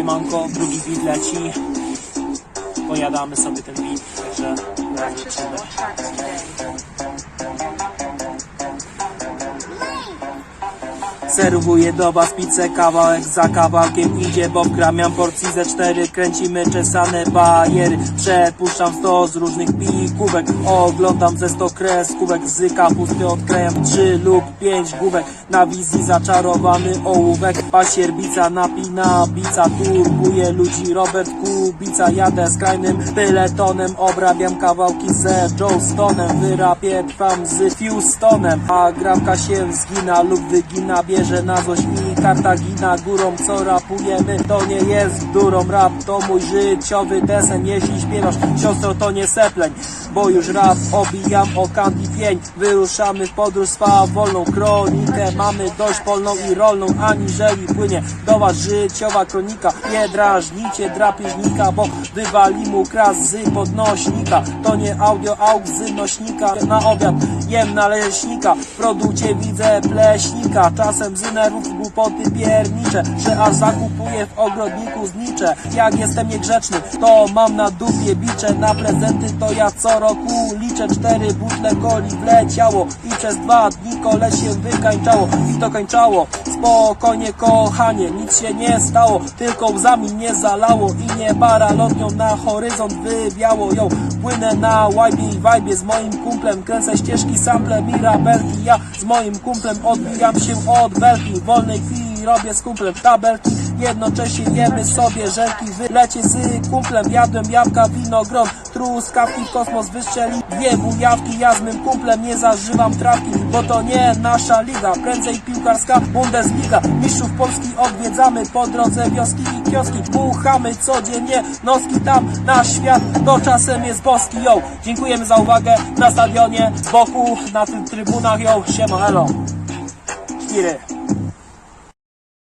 siemanko, drugi beat leci. Pojadamy sobie ten beat, także na lecimy. Serwuję do was pizzę, kawałek za kawałkiem idzie Bo wgramiam porcji ze cztery, kręcimy czesane bajery. Przepuszczam sto z różnych pikówek. Oglądam ze sto kreskówek. Z kapusty odklejam trzy lub pięć główek. Na wizji zaczarowany ołówek. Pasierbica napina bica. Turbuje ludzi. Robert Kubica. Jadę skrajnym peletonem. Obrabiam kawałki ze Joe Stonem W rapie trwam z Houstonem. A grawka się zgina lub wygina Bierze na złość mi Kartagina Górą co rapujemy to nie jest durą. Rap to mój życiowy desen Jeśli śpiewasz siostro to nie sepleń Bo już rap obijam o kandi pień Wyruszamy w podróż swą wolną kronikę Mamy dość polną i rolną Aniżeli płynie do was życiowa kronika. Nie drażnicie drapieżnika Bo wywali mu kras z podnośnika. To nie audio auk z nośnika. Na obiad jem naleśnika W produkcie widzę pleśnika. Czasem z nerwów głupoty piernicze Że aż zakupuję w ogrodniku znicze. Jak jestem niegrzeczny to mam na dupie bicze. Na prezenty to ja co roku liczę. Cztery butle coli wleciało I przez dwa dni kole się wykańczało. I to kończało Spokojnie kochanie, nic się nie stało Tylko łzami mnie zalało I niebara lotnią na horyzont wywiało ją. Płynę na łajbie i wajbie z moim kumplem Kręcę ścieżki, sample, mirabelki. Ja z moim kumplem odbijam się od belki wolnej chwili robię z kumplem tabelki Jednocześnie jemy sobie żelki. Wylecie z kumplem, jadłem jabłka, winogron Truskawki kosmos wystrzeli Dwie bujawki, ja z mym kumplem Nie zażywam trawki, bo to nie nasza liga. Prędzej piłkarska Bundesliga. Mistrzów Polski odwiedzamy Po drodze wioski i kioski. Puchamy codziennie noski tam na świat. To czasem jest boski, yo. Dziękujemy za uwagę na stadionie Z boku, na tych trybunach, yo. Siema, elo Świry